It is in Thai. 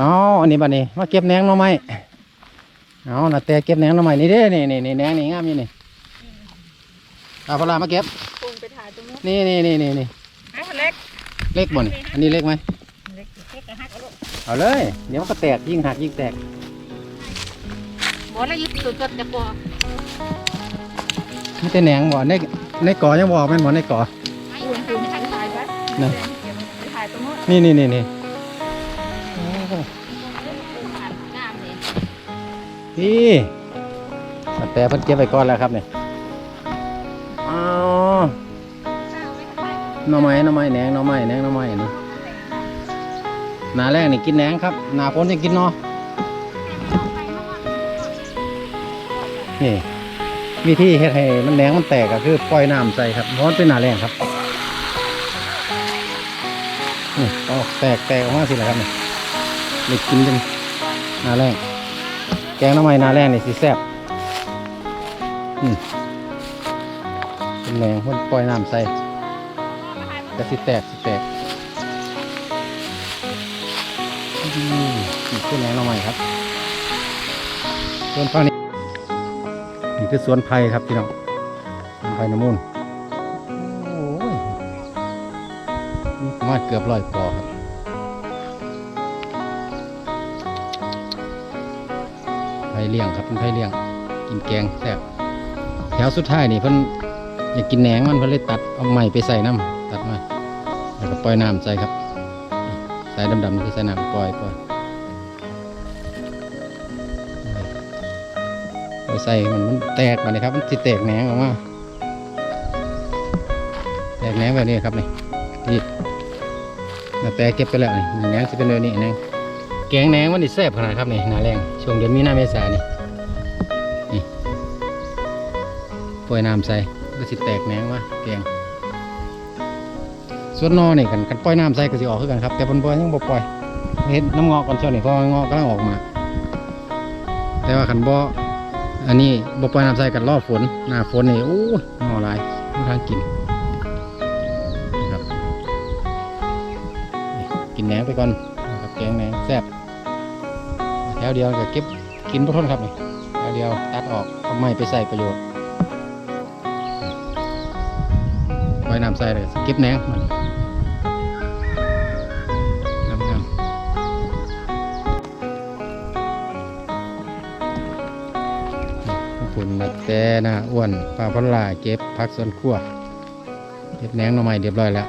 อ๋ออันนี้บัดนี้มาเก็บแหนงหน่อไม้เอาน่ะแต่เก็บแหนงหน่อไม้นี่เด้นี่นี่นี่แหนงนี่งามอยู่นี่เอาพลามาเก็บปูนไปถ่ายตรงนู้นนี่นี่นี่นี่นี่ฮะเล็ก เล็กบ่นอันนี้เล็กไหมเล็กเล็กกระหักเอาลูกเอาเลย เดี๋ยวมันก็แตกยิ่งหักยิ่งแตกบอกแล้วยิบสุดจดจะกลัวมีแต่แหนงบ่ในในก่อยังบ่ออกแม่นบ่ในก่อปูนปูนถ่ายถ่ายไว้นะไปถ่ายตรงนู้ พี่แต่เพิ่นเก็บไว้ก่อนแล้วครับเนี่ยอ๋อหน่อไม้หน่อไม้แหนงหน่อไม้แหนงหน่อไม้นี่นาแรกนี่กินแหนงครับนาฝนจะกินเนาะนี่วิธีเฮ็ดให้มันแหนงมันแตกก็คือปล่อยน้ำใส่ครับราะมันเป็นหนาแรงครับนี่ออกแตกแตกออกมาสิแหละครับเนี่ย นี่กินกันหนาแรงแกงน้ำไม้นาแรงนี่สิแซ่บอืมเป็นแรงพ่นปล่อยน้ำใส่ก็สิแตกสิแตกอืมนี่คือแรงน้ำไม้ครับส่วนฝั่งนี้นี่คือสวนไผ่ครับพี่น้องไผ่น้ำมูลโอ้ยนี่ประมาณเกือบร้อยปอ ไผ่เลี้ยงครับเป็นไผ่เลี้ยง กินแกงแซ่บแถวสุดท้ายนี่เพิ่นอยากกินแหนงมันเพิ่นเลยตัดเอาไม้ไปใส่น้ำตัดมาแล้วก็ปล่อยน้ำใส่ครับสายดำๆนี่คือใส่น้ำปล่อยปล่อยปล่อยใส่มันมันแตกมาเลยครับมันสิแตกแหนงออกมาแตกแหนงแบบนี้ครับนี่นี่แล้วแต่เก็บไปแล้วนี่แหนงจะเป็นแบบนี้แหนง แกงแหนงมันนี่แซ่บขนาดครับนี่หนาแรงช่วงเดือนมีนาเมษานี่นี่ปล่อยน้ำใส่ก็สิแตกแหนงว่าแกงส่วนนอนี่กันกันปล่อยน้ำใส่ก็สิออกคือกันครับ แต่บนบ่ยังบ่ปล่อยเห็นน้ำงอกก่อนช่วงนี้เพราะงอกกำลังออกมา แต่ว่าขันบ่อันนี้บ่ปล่อยน้ำใส่กันรอฝนหน้าฝนนี่โอ้ยงอหลายไม่ทางกินนะครับกินแหนงไปก่อน แกงแหนแซ่บแถวเดียวก็เก็บกินบ่ทนครับนี่แถวเดียวตัดออกเอาไมไปใส่ประโยชน์ไว้น้ำใส่เลยเก็บแหนงมันงามงามขอบคุณนัดแต่นะอ้วนปลาพลาเก็บพักสวนครัวเก็บแหนงหน่อไม้เรียบร้อยแล้ว